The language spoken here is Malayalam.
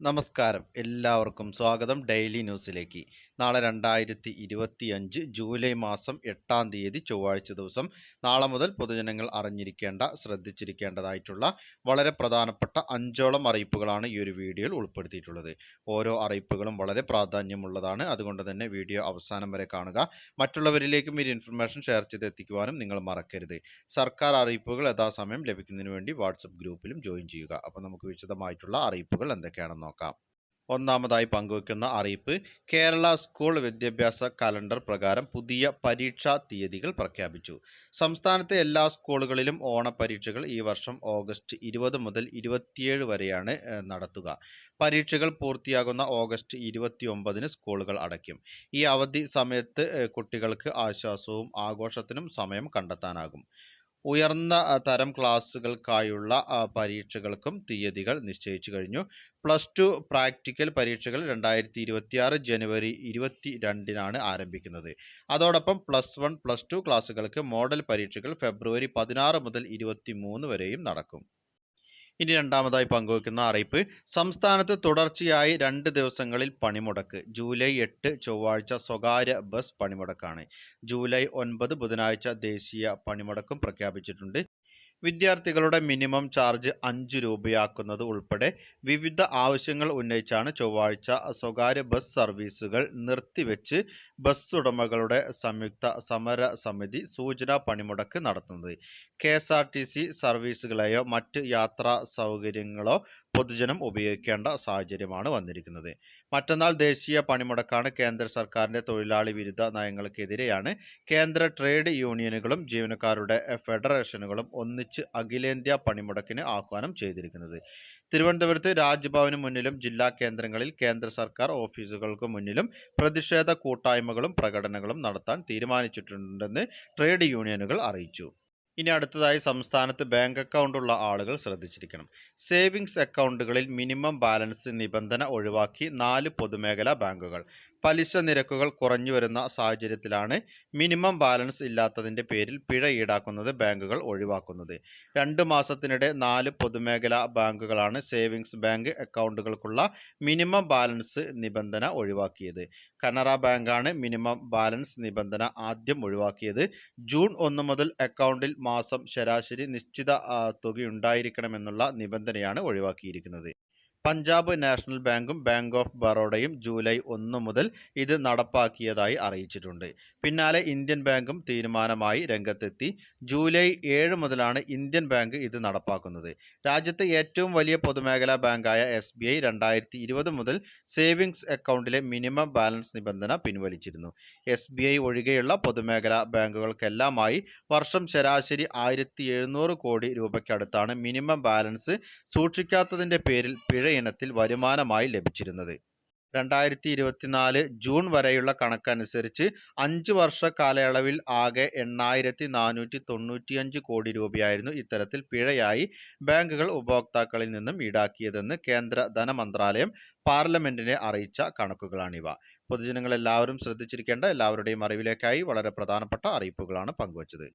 നമസ്കാരം. എല്ലാവർക്കും സ്വാഗതം ഡെയിലി ന്യൂസിലേക്ക്. നാളെ രണ്ടായിരത്തി ഇരുപത്തി അഞ്ച് ജൂലൈ മാസം എട്ടാം തീയതി ചൊവ്വാഴ്ച ദിവസം നാളെ മുതൽ പൊതുജനങ്ങൾ അറിഞ്ഞിരിക്കേണ്ട ശ്രദ്ധിച്ചിരിക്കേണ്ടതായിട്ടുള്ള വളരെ പ്രധാനപ്പെട്ട അഞ്ചോളം അറിയിപ്പുകളാണ് ഈ ഒരു വീഡിയോയിൽ ഉൾപ്പെടുത്തിയിട്ടുള്ളത്. ഓരോ അറിയിപ്പുകളും വളരെ പ്രാധാന്യമുള്ളതാണ്. അതുകൊണ്ട് തന്നെ വീഡിയോ അവസാനം വരെ കാണുക. മറ്റുള്ളവരിലേക്കും ഈ ഇൻഫർമേഷൻ ഷെയർ ചെയ്ത് എത്തിക്കുവാനും നിങ്ങൾ മറക്കരുത്. സർക്കാർ അറിയിപ്പുകൾ യഥാസമയം ലഭിക്കുന്നതിന് വേണ്ടി വാട്സപ്പ് ഗ്രൂപ്പിലും ജോയിൻ ചെയ്യുക. അപ്പോൾ നമുക്ക് വിശദമായിട്ടുള്ള അറിയിപ്പുകൾ എന്തൊക്കെയാണെന്ന് നോക്കാം. ഒന്നാമതായി പങ്കുവയ്ക്കുന്ന അറിയിപ്പ് കേരള സ്കൂൾ വിദ്യാഭ്യാസ കലണ്ടർ പ്രകാരം പുതിയ പരീക്ഷാ തീയതികൾ പ്രഖ്യാപിച്ചു. സംസ്ഥാനത്തെ എല്ലാ സ്കൂളുകളിലും ഓണപരീക്ഷകൾ ഈ വർഷം ഓഗസ്റ്റ് ഇരുപത് മുതൽ ഇരുപത്തിയേഴ് വരെയാണ് നടത്തുക. പരീക്ഷകൾ പൂർത്തിയാകുന്ന ഓഗസ്റ്റ് ഇരുപത്തിയൊമ്പതിന് സ്കൂളുകൾ അടയ്ക്കും. ഈ അവധി സമയത്ത് കുട്ടികൾക്ക് ആശ്വാസവും ആഘോഷത്തിനും സമയം കണ്ടെത്താനാകും. ഉയർന്ന തരം ക്ലാസ്സുകൾക്കായുള്ള പരീക്ഷകൾക്കും തീയതികൾ നിശ്ചയിച്ചു കഴിഞ്ഞു. പ്ലസ് ടു പ്രാക്ടിക്കൽ പരീക്ഷകൾ രണ്ടായിരത്തി ഇരുപത്തിയാറ് ജനുവരി ഇരുപത്തി രണ്ടിനാണ് ആരംഭിക്കുന്നത്. അതോടൊപ്പം പ്ലസ് വൺ പ്ലസ് ടു ക്ലാസ്സുകൾക്ക് മോഡൽ പരീക്ഷകൾ ഫെബ്രുവരി പതിനാറ് മുതൽ ഇരുപത്തി മൂന്ന് വരെയും നടക്കും. ഇനി രണ്ടാമതായി പങ്കുവയ്ക്കുന്ന അറിയിപ്പ്. സംസ്ഥാനത്ത് തുടർച്ചയായി രണ്ട് ദിവസങ്ങളിൽ പണിമുടക്ക്. ജൂലൈ എട്ട് ചൊവ്വാഴ്ച സ്വകാര്യ ബസ് പണിമുടക്കാണ്. ജൂലൈ ഒൻപത് ബുധനാഴ്ച ദേശീയ പണിമുടക്കും പ്രഖ്യാപിച്ചിട്ടുണ്ട്. വിദ്യാർത്ഥികളുടെ മിനിമം ചാർജ് അഞ്ച് രൂപയാക്കുന്നത് ഉൾപ്പെടെ വിവിധ ആവശ്യങ്ങൾ ഉന്നയിച്ചാണ് ചൊവ്വാഴ്ച സ്വകാര്യ ബസ് സർവീസുകൾ നിർത്തിവെച്ച് ബസ് ഉടമകളുടെ സംയുക്ത സമര സമിതി സൂചനാ പണിമുടക്ക് നടത്തുന്നത്. K S R T C സർവീസുകളെയോ മറ്റ് യാത്രാ സൗകര്യങ്ങളോ പൊതുജനം ഉപയോഗിക്കേണ്ട സാഹചര്യമാണ് വന്നിരിക്കുന്നത്. മറ്റന്നാൾ ദേശീയ പണിമുടക്കാണ് കേന്ദ്ര സർക്കാരിന്റെ തൊഴിലാളി വിരുദ്ധ നയങ്ങൾക്കെതിരെയാണ് കേന്ദ്ര ട്രേഡ് യൂണിയനുകളും ജീവനക്കാരുടെ ഫെഡറേഷനുകളും ഒന്നിച്ച് അഖിലേന്ത്യാ പണിമുടക്കിന് ആഹ്വാനം ചെയ്തിരിക്കുന്നത്. തിരുവനന്തപുരത്ത് രാജ്ഭവന് മുന്നിലും ജില്ലാ കേന്ദ്രങ്ങളിൽ കേന്ദ്ര സർക്കാർ ഓഫീസുകൾക്ക് മുന്നിലും പ്രതിഷേധ കൂട്ടായ്മകളും പ്രകടനങ്ങളും നടത്താൻ തീരുമാനിച്ചിട്ടുണ്ടെന്ന് ട്രേഡ് യൂണിയനുകൾ അറിയിച്ചു. ഇനി അടുത്തതായി സംസ്ഥാനത്ത് ബാങ്ക് അക്കൗണ്ടുള്ള ആളുകൾ ശ്രദ്ധിച്ചിരിക്കണം. സേവിങ്സ് അക്കൗണ്ടുകളിൽ മിനിമം ബാലൻസ് നിബന്ധന ഒഴിവാക്കി നാല് പൊതുമേഖലാ ബാങ്കുകൾ. പലിശ നിരക്കുകൾ കുറഞ്ഞു വരുന്ന സാഹചര്യത്തിലാണ് മിനിമം ബാലൻസ് ഇല്ലാത്തതിന്റെ പേരിൽ പിഴ ഈടാക്കുന്നത് ബാങ്കുകൾ ഒഴിവാക്കുന്നത്. രണ്ട് മാസത്തിനിടെ നാല് പൊതുമേഖലാ ബാങ്കുകളാണ് സേവിങ്സ് ബാങ്ക് അക്കൗണ്ടുകൾക്കുള്ള മിനിമം ബാലൻസ് നിബന്ധന ഒഴിവാക്കിയത്. കനറ ബാങ്കാണ് മിനിമം ബാലൻസ് നിബന്ധന ആദ്യം ഒഴിവാക്കിയത്. ജൂൺ ഒന്ന് മുതൽ അക്കൗണ്ടിൽ മാസം ശരാശരി നിശ്ചിത തുകയുണ്ടായിരിക്കണമെന്നുള്ള നിബന്ധനയാണ് ഒഴിവാക്കിയിരിക്കുന്നത്. പഞ്ചാബ് നാഷണൽ ബാങ്കും ബാങ്ക് ഓഫ് ബറോഡയും ജൂലൈ ഒന്ന് മുതൽ ഇത് നടപ്പാക്കിയതായി അറിയിച്ചിട്ടുണ്ട്. പിന്നാലെ ഇന്ത്യൻ ബാങ്കും തീരുമാനമായി രംഗത്തെത്തി. ജൂലൈ ഏഴ് മുതലാണ് ഇന്ത്യൻ ബാങ്ക് ഇത് നടപ്പാക്കുന്നത്. രാജ്യത്തെ ഏറ്റവും വലിയ പൊതുമേഖലാ ബാങ്കായ എസ് ബി ഐ രണ്ടായിരത്തി ഇരുപത് മുതൽ സേവിങ്സ് അക്കൗണ്ടിലെ മിനിമം ബാലൻസ് നിബന്ധന പിൻവലിച്ചിരുന്നു. എസ് ബി ഐ ഒഴികെയുള്ള പൊതുമേഖലാ ബാങ്കുകൾക്കെല്ലാമായി വർഷം ശരാശരി ആയിരത്തി എഴുന്നൂറ് കോടി രൂപയ്ക്കടുത്താണ് മിനിമം ബാലൻസ് സൂക്ഷിക്കാത്തതിന്റെ പേരിൽ പിഴ ഇനത്തിൽ വരുമാനമായി ലഭിച്ചിരുന്നത്. രണ്ടായിരത്തി ഇരുപത്തിനാല് ജൂൺ വരെയുള്ള കണക്കനുസരിച്ച് അഞ്ച് വർഷ കാലയളവിൽ ആകെ എണ്ണായിരത്തി നാനൂറ്റി തൊണ്ണൂറ്റിയഞ്ച് കോടി രൂപയായിരുന്നു ഇത്തരത്തിൽ പിഴയായി ബാങ്കുകൾ ഉപഭോക്താക്കളിൽ നിന്നും ഈടാക്കിയതെന്ന് കേന്ദ്ര ധനമന്ത്രാലയം പാർലമെന്റിനെ അറിയിച്ച കണക്കുകളാണിവ. പൊതുജനങ്ങൾ എല്ലാവരും ശ്രദ്ധിച്ചിരിക്കേണ്ട എല്ലാവരുടെയും അറിവിലേക്കായി വളരെ പ്രധാനപ്പെട്ട അറിയിപ്പുകളാണ് പങ്കുവച്ചത്.